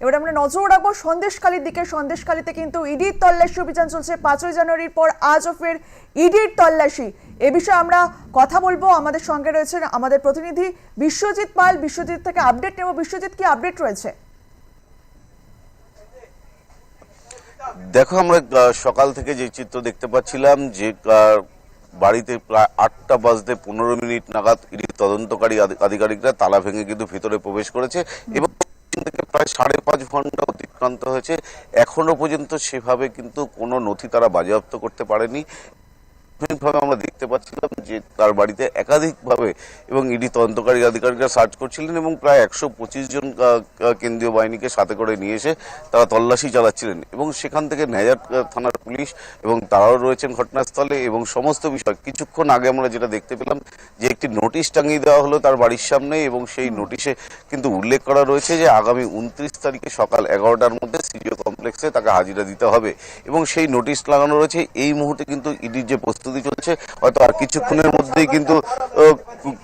এবার আমরা নজর রাখব সন্দেশখালীর দিকে। সন্দেশখালীতে কিন্তু ইডির তল্লাশি অভিযান চলছে পাঁচই জানুয়ারির পর আজও ফের ইডির তল্লাশি। এ বিষয়ে আমরা কথা বলব। আমাদের সঙ্গে রয়েছেন আমাদের প্রতিনিধি বিশ্বজিৎ পাল। বিশ্বজিৎ থেকে আপডেট নেব। বিশ্বজিৎ, কি আপডেট রয়েছে? দেখো, আমরা সকাল থেকে যে চিত্র দেখতে পাচ্ছিলাম যে বাড়িতে প্রায় আটটা বাজতে পনেরো মিনিট নাগাদ ইডি তদন্তকারী আধিকারিকরা তালা ভেঙে কিন্তু ভিতরে প্রবেশ করেছে এবং সেখান থেকে প্রায় সাড়ে পাঁচ ঘণ্টা অতিক্রান্ত হয়েছে। এখনও পর্যন্ত সেভাবে কিন্তু কোনো নথি তারা বাজেয়াপ্ত করতে পারেনি। প্রাথমিকভাবে আমরা দেখতে পাচ্ছিলাম যে তার বাড়িতে একাধিকভাবে এবং ইডি তদন্তকারী আধিকারিকরা সার্চ করছিলেন এবং প্রায় একশো পঁচিশ জন কেন্দ্রীয় বাহিনীকে সাথে করে নিয়ে এসে তারা তল্লাশি চালাচ্ছিলেন এবং সেখান থেকে নেজার থানার পুলিশ এবং তারাও রয়েছেন ঘটনাস্থলে এবং সমস্ত বিষয় কিছুক্ষণ আগে আমরা যেটা দেখতে পেলাম যে একটি নোটিশ টাঙিয়ে দেওয়া হলো তার বাড়ির সামনে এবং সেই নোটিশে কিন্তু উল্লেখ করা রয়েছে যে আগামী উনত্রিশ তারিখে সকাল এগারোটার মধ্যে সিজিও কমপ্লেক্সে তাকে হাজিরা দিতে হবে এবং সেই নোটিশ লাগানো রয়েছে। এই মুহূর্তে কিন্তু ইডির যে চলছে। হয়তো আর কিছুক্ষণের মধ্যেই কিন্তু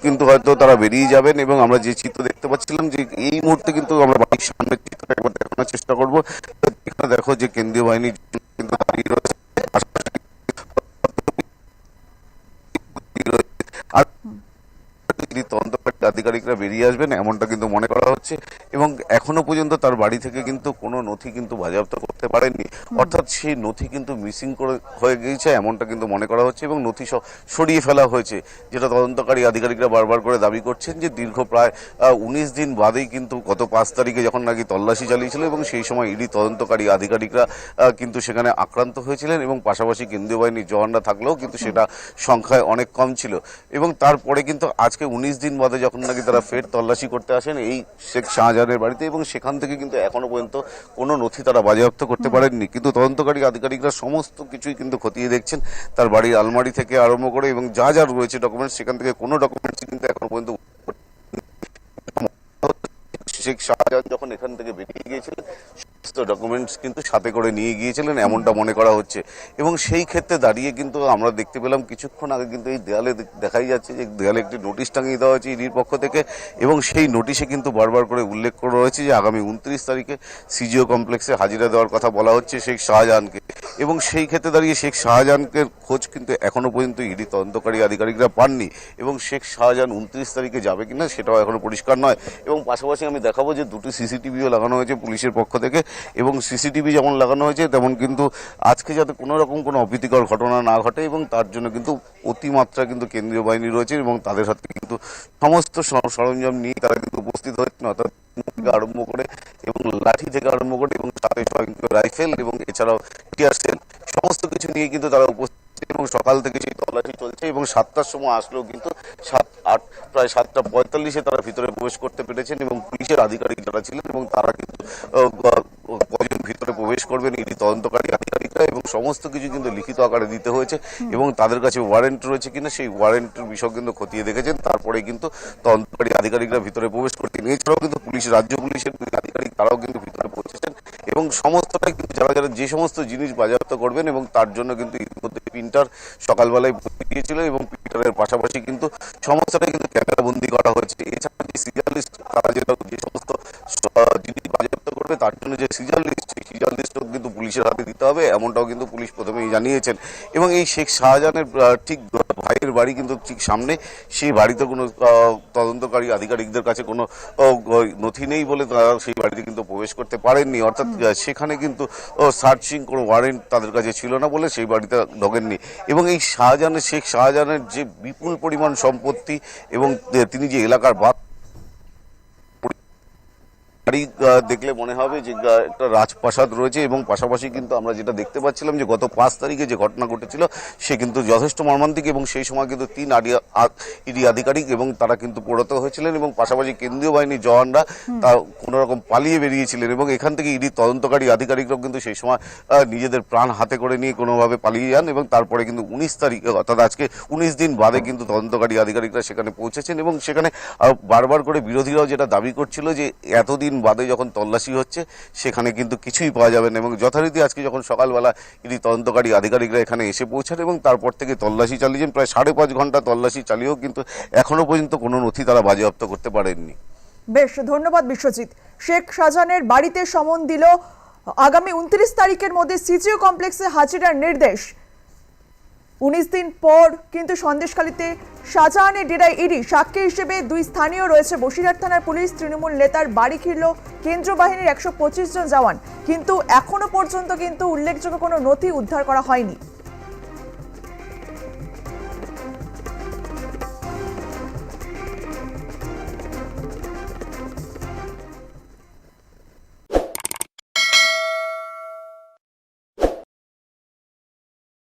কিন্তু হয়তো তারা বেরিয়ে যাবেন এবং আমরা যে চিত্র দেখতে পাচ্ছিলাম যে এই মুহূর্তে কিন্তু আমরা বাড়ির সামনের চিত্রটা একবার দেখানোর চেষ্টা করব। এখানে দেখো যে কেন্দ্রীয় বাহিনী কিন্তু দাঁড়িয়ে রয়েছে আধিকারিকরা বেরিয়ে আসবেন, এমনটা কিন্তু মনে করা হচ্ছে। এবং এখনও পর্যন্ত তার বাড়ি থেকে কিন্তু কোনো নথি কিন্তু বাজেয়াপ্ত করতে পারেননি। অর্থাৎ সেই নথি কিন্তু মিসিং করে হয়ে গিয়েছে এমনটা কিন্তু মনে করা হচ্ছে এবং নথি সরিয়ে ফেলা হয়েছে যেটা তদন্তকারী আধিকারিকরা বারবার করে দাবি করছেন যে দীর্ঘ প্রায় উনিশ দিন বাদেই কিন্তু গত পাঁচ তারিখে যখন নাকি তল্লাশি চালিয়েছিল এবং সেই সময় ইডি তদন্তকারী আধিকারিকরা কিন্তু সেখানে আক্রান্ত হয়েছিলেন এবং পাশাপাশি কেন্দ্রীয় বাহিনীর জওয়ানরা থাকলেও কিন্তু সেটা সংখ্যায় অনেক কম ছিল। এবং তারপরে কিন্তু আজকে উনিশ দিন বাদে যখন নাকি তারা ফের তল্লাশি করতে আসেন এই শেখ শাহজাহানের বাড়িতে এবং সেখান থেকে কিন্তু এখনও পর্যন্ত কোনো নথি তারা বাজেয়াপ্ত করতে পারেননি। কিন্তু তদন্তকারী আধিকারিকরা সমস্ত কিছুই কিন্তু খতিয়ে দেখছেন। তার বাড়ির আলমারি থেকে আরম্ভ করে এবং যা যা রয়েছে ডকুমেন্টস সেখান থেকে কোনো ডকুমেন্টস কিন্তু এখন পর্যন্ত শেখ শাহজাহান যখন এখান থেকে বেরিয়ে গিয়েছিলেন ডকুমেন্টস কিন্তু সাথে করে নিয়ে গিয়েছিলেন, এমনটা মনে করা হচ্ছে। এবং সেই ক্ষেত্রে দাঁড়িয়ে কিন্তু আমরা দেখতে পেলাম কিছুক্ষণ আগে কিন্তু এই দেয়ালে দেখাই যাচ্ছে যে দেয়ালে একটি নোটিশ টাঙিয়ে দেওয়া হয়েছে ইডির পক্ষ থেকে এবং সেই নোটিশে কিন্তু বারবার করে উল্লেখ করা রয়েছে যে আগামী উনত্রিশ তারিখে সিজিও কমপ্লেক্সে হাজিরা দেওয়ার কথা বলা হচ্ছে শেখ শাহজাহানকে। এবং সেই ক্ষেত্রে দাঁড়িয়ে শেখ শাহজাহানকে খোঁজ কিন্তু এখনও পর্যন্ত ইডি তদন্তকারী আধিকারিকরা পাননি এবং শেখ শাহজাহান উনত্রিশ তারিখে যাবে কিনা সেটাও এখনও পরিষ্কার নয়। এবং পাশাপাশি আমি দেখাবো যে দুটি সিসিটিভিও লাগানো হয়েছে পুলিশের পক্ষ থেকে। এবং সিসিটিভি যেমন লাগানো হয়েছে, তেমন কিন্তু আজকে যাতে কোনো রকম কোনো অপ্রীতিকর ঘটনা না ঘটে এবং তার জন্য কিন্তু অতিমাত্রা কিন্তু কেন্দ্রীয় বাহিনী রয়েছে এবং তাদের সাথে কিন্তু সমস্ত সরঞ্জাম নিয়ে তারা কিন্তু উপস্থিত হচ্ছেন অর্থাৎ আরম্ভ করে এবং লাঠি থেকে আরম্ভ করে এবং সাথে রাইফেল এবং এছাড়াও টিয়ার সেল সমস্ত কিছু নিয়ে কিন্তু তারা উপস্থিত এবং সকাল থেকে সেই তল্লাশি চলছে এবং সাতটার সময় আসলেও কিন্তু সাত, আট, প্রায় সাতটা পঁয়তাল্লিশে তারা ভিতরে প্রবেশ করতে পেরেছেন এবং পুলিশের আধিকারিক যারা ছিলেন এবং তারা কিন্তু কজন ভিতরে প্রবেশ করবেন ইডি তদন্তকারী, আধিকারিকরা এবং সমস্ত কিছু কিন্তু লিখিত আকারে দিতে হয়েছে এবং তাদের কাছে ওয়ারেন্ট রয়েছে কিনা সেই ওয়ারেন্টের বিষয় কিন্তু খতিয়ে দেখেছেন। তারপরে কিন্তু তদন্তকারী আধিকারিকরা ভিতরে প্রবেশ করছেন এছাড়াও কিন্তু পুলিশ, রাজ্য পুলিশের আধিকারিক তারাও কিন্তু ভিতরে পৌঁছেছেন এবং সমস্তটাই কিন্তু যারা যারা যে সমস্ত জিনিস বাজেয়াপ্ত করবেন এবং তার জন্য কিন্তু ইতিমধ্যে প্রিন্টার সকালবেলায় দিয়েছিল এবং প্রিন্টারের পাশাপাশি কিন্তু সমস্তটাই কিন্তু ক্যামেরা বন্দি করা হয়েছে। এছাড়া যে সিরিয়ালিস্ট তারা যেটা যে সমস্ত করবে তার জন্য যে সিজার লিস্ট সেই সিজার লিস্টও কিন্তু পুলিশের হাতে দিতে হবে এমনটাও কিন্তু পুলিশ প্রথমেই জানিয়েছেন। এবং এই শেখ শাহজাহানের ঠিক ভাইয়ের বাড়ি কিন্তু ঠিক সামনে সেই বাড়িতে কোনো তদন্তকারী আধিকারিকদের কাছে কোনো নথি নেই বলে তারা সেই বাড়িতে কিন্তু প্রবেশ করতে পারেননি। অর্থাৎ সেখানে কিন্তু সার্চিং কোনো ওয়ারেন্ট তাদের কাছে ছিল না বলে সেই বাড়িতে ঢোকেননি। এবং এই শাহজাহানের শেখ শাহজাহানের যে বিপুল পরিমাণ সম্পত্তি এবং তিনি যে এলাকার বাদ বাড়ি দেখলে মনে হবে যে একটা রাজপ্রাসাদ রয়েছে এবং পাশাপাশি কিন্তু আমরা যেটা দেখতে পাচ্ছিলাম যে গত পাঁচ তারিখে যে ঘটনা ঘটেছিল সে কিন্তু যথেষ্ট মর্মান্তিক এবং সেই সময় কিন্তু তিন ইডি আধিকারিক এবং তারা কিন্তু পড়ত হয়েছিলেন এবং পাশাপাশি কেন্দ্রীয় বাহিনীর জওয়ানরা তা কোনো রকম পালিয়ে বেরিয়েছিলেন এবং এখান থেকে ইডি তদন্তকারী আধিকারিকরাও কিন্তু সেই সময় নিজেদের প্রাণ হাতে করে নিয়ে কোনোভাবে পালিয়ে যান এবং তারপরে কিন্তু উনিশ তারিখ অর্থাৎ আজকে উনিশ দিন বাদে কিন্তু তদন্তকারী আধিকারিকরা সেখানে পৌঁছেছেন এবং সেখানে বারবার করে বিরোধীরাও যেটা দাবি করছিল যে এতদিন বাদে যখন তল্লাশি হচ্ছে, সেখানে কিন্তু কিছুই পাওয়া যাবে না। এবং যথারীতি আজকে যখন সকালবেলা ইডি তদন্তকারী আধিকারিকরা এখানে এসে পৌঁছান এবং তারপর থেকে তল্লাশি চালিয়েছেন, প্রায় সাড়ে পাঁচ ঘণ্টা তল্লাশি চালিয়েও কিন্তু এখনও পর্যন্ত কোনো নথি তারা বাজেয়াপ্ত করতে পারেননি। বেশ, ধন্যবাদ বিশ্বজিৎ। শেখ শাহজাহানের বাড়িতে সমন দিল আগামী উনত্রিশ তারিখের মধ্যে সিজিও কমপ্লেক্সে হাজিরার নির্দেশ। উনিশ দিন পর কিন্তু সন্দেশখালীতে শাহজাহানের ডেরায় ইডি সাক্ষী হিসেবে দুই স্থানীয় রয়েছে। বসিরহাট থানার পুলিশ তৃণমূল নেতার বাড়ি ঘিরল কেন্দ্র বাহিনীর একশো পঁচিশ জন জওয়ান। কিন্তু এখনও পর্যন্ত কিন্তু উল্লেখযোগ্য কোনো নথি উদ্ধার করা হয়নি।